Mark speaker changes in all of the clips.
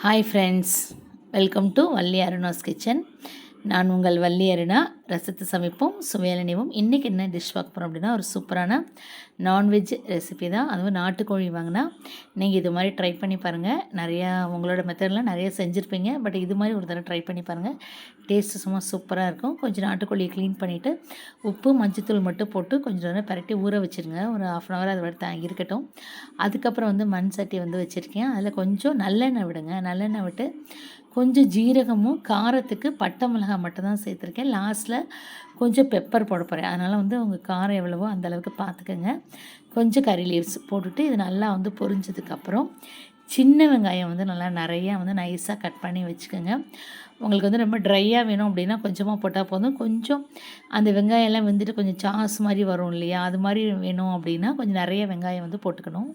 Speaker 1: Hi friends welcome to Valli Aruna's kitchen நான் உங்கள் வள்ளி அருணா ரசத்து சமைப்போம் சுவையால் நினைவோம் இன்றைக்கி என்ன டிஷ் பார்க்க போகிறோம் அப்படின்னா ஒரு சூப்பரான நான்வெஜ் ரெசிபி தான். அதுவும் நாட்டுக்கோழி வாங்கினா நீங்கள் இது மாதிரி ட்ரை பண்ணி பாருங்கள் நிறையா உங்களோட மெத்தடில் நிறைய செஞ்சுருப்பீங்க. பட் இது மாதிரி ஒரு தடவை ட்ரை பண்ணி பாருங்கள் டேஸ்ட்டு சும்மா சூப்பராக இருக்கும். கொஞ்சம் நாட்டுக்கோழியை க்ளீன் பண்ணிவிட்டு உப்பு மஞ்சத்தூள் மட்டும் போட்டு கொஞ்சம் நேரம் பரட்டி ஊற வச்சுருங்க. ஒரு ஆஃப் அன் ஹவர் அது வரை இருக்கட்டும். அதுக்கப்புறம் வந்து மண் சட்டி வந்து வச்சுருக்கேன். அதில் கொஞ்சம் நல்லெண்ணெய் விடுங்க. நல்லெண்ணெய் விட்டு கொஞ்சம் ஜீரகமும் காரத்துக்கு பட்டை மிளகாய் மட்டும் தான் சேர்த்துருக்கேன். லாஸ்ட்டில் கொஞ்சம் பெப்பர் போட போகிறேன் அதனால் வந்து உங்கள் காரம் எவ்வளவோ அந்தளவுக்கு பார்த்துக்கோங்க கொஞ்சம் கறி லீவ்ஸ் போட்டுட்டு இது நல்லா வந்து பொரிஞ்சதுக்கப்புறம் சின்ன வெங்காயம் வந்து நல்லா நிறையா வந்து நைஸாக கட் பண்ணி வச்சுக்கோங்க. உங்களுக்கு வந்து ரொம்ப ட்ரையாக வேணும் அப்படின்னா கொஞ்சமாக போட்டால் போதும். கொஞ்சம் அந்த வெங்காயம்லாம் வெந்துட்டு கொஞ்சம் சாஸ் மாதிரி வரும் இல்லையா? அது மாதிரி வேணும் அப்படின்னா கொஞ்சம் நிறைய வெங்காயம் வந்து போட்டுக்கணும்.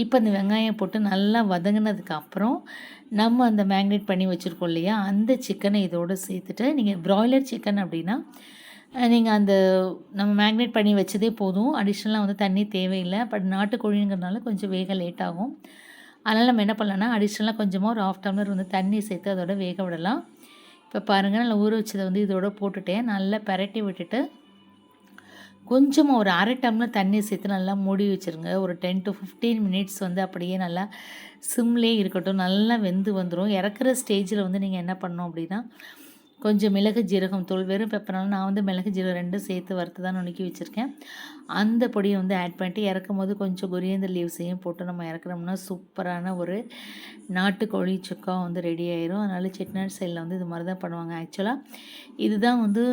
Speaker 1: இப்போ அந்த வெங்காயம் போட்டு நல்லா வதங்கினதுக்கப்புறம் நம்ம அந்த மேக்னேட் பண்ணி வச்சுருக்கோம் இல்லையா அந்த சிக்கனை இதோடு சேர்த்துட்டு நீங்கள் ப்ராய்லர் சிக்கன் அப்படின்னா நீங்கள் அந்த நம்ம மேக்னேட் பண்ணி வச்சதே போதும். அடிஷ்னலாக வந்து தண்ணி தேவையில்லை. பட் நாட்டுக்கோழிங்கிறதுனால கொஞ்சம் வேக லேட் ஆகும். அதனால் நம்ம என்ன பண்ணலாம்னா அடிஷ்னலாக கொஞ்சமாக ஒரு ஆஃப் டம்ளர் வந்து தண்ணி சேர்த்து அதோட வேக விடலாம். இப்போ பாருங்கள் நல்லா ஊற வச்சதை வந்து இதோட போட்டுட்டேன். நல்லா பரட்டி விட்டுட்டு கொஞ்சமாக ஒரு அரை டம்ளர் தண்ணி சேர்த்து நல்லா மூடி வச்சுருங்க. ஒரு டென் டு ஃபிஃப்டீன் மினிட்ஸ் வந்து அப்படியே நல்லா சிம்லே இருக்கட்டும். நல்லா வெந்து வந்துடும் இறக்குற ஸ்டேஜில் வந்து நீங்கள் என்ன பண்ணணும் அப்படின்னா கொஞ்சம் மிளகு ஜீரகம் தூள் வெறும் பெப்பரால் நான் வந்து மிளகு ஜீரகம் ரெண்டும் சேர்த்து வறுத்து தான் நுணுக்கி வச்சுருக்கேன். அந்த பொடியை வந்து ஆட் பண்ணிட்டு இறக்கும் போது கொஞ்சம் கொரியந்தர் லீவ்ஸையும் போட்டு நம்ம இறக்குறோம்னா சூப்பரான ஒரு நாட்டுக்கோழி சுக்கா வந்து ரெடி ஆயிரும். அதனால் செட்நாட் சைடில் வந்து இது மாதிரி தான் பண்ணுவாங்க ஆக்சுவலாக இதுதான் வந்து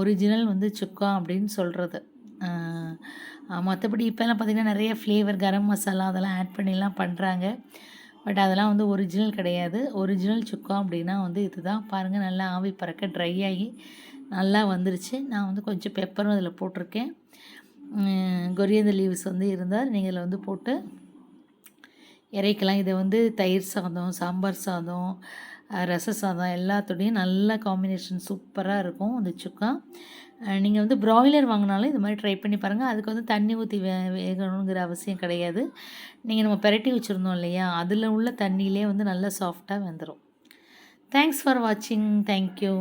Speaker 1: ஒரிஜினல் வந்து சுக்கா அப்படின்னு சொல்கிறது மற்றபடி இப்போல்லாம் பார்த்திங்கன்னா நிறைய ஃப்ளேவர் கரம் மசாலா அதெல்லாம் ஆட் பண்ணிலாம் பண்ணுறாங்க பட் அதெல்லாம் வந்து ஒரிஜினல் கிடையாது. ஒரிஜினல் சுக்கா அப்படின்னா வந்து இதுதான். பாருங்கள் நல்லா ஆவி பறக்க ட்ரை ஆகி நல்லா வந்துருச்சு. நான் வந்து கொஞ்சம் பெப்பரும் அதில் போட்டிருக்கேன். கொரியந்த லீவ்ஸ் வந்து இருந்தால் நீங்கள் இதில் வந்து போட்டு இறைக்கலாம் இதை வந்து தயிர் சாதம் சாம்பார் சாதம் ரச சாதம் எல்லாத்தோடையும் நல்ல காம்பினேஷன் சூப்பராக இருக்கும் அந்த சுக்கா. நீங்கள் வந்து ப்ராய்லர் வாங்கினாலும் இது மாதிரி ட்ரை பண்ணி பாருங்கள் அதுக்கு வந்து தண்ணி ஊற்றி வே வேகணுங்கிற அவசியம் கிடையாது. நீங்கள் நம்ம பெரட்டி வச்சுருந்தோம் இல்லையா? அதில் உள்ள தண்ணியிலே வந்து நல்லா சாஃப்டாக வெந்துடும் தேங்க்ஸ் ஃபார் வாட்சிங் தேங்க்யூ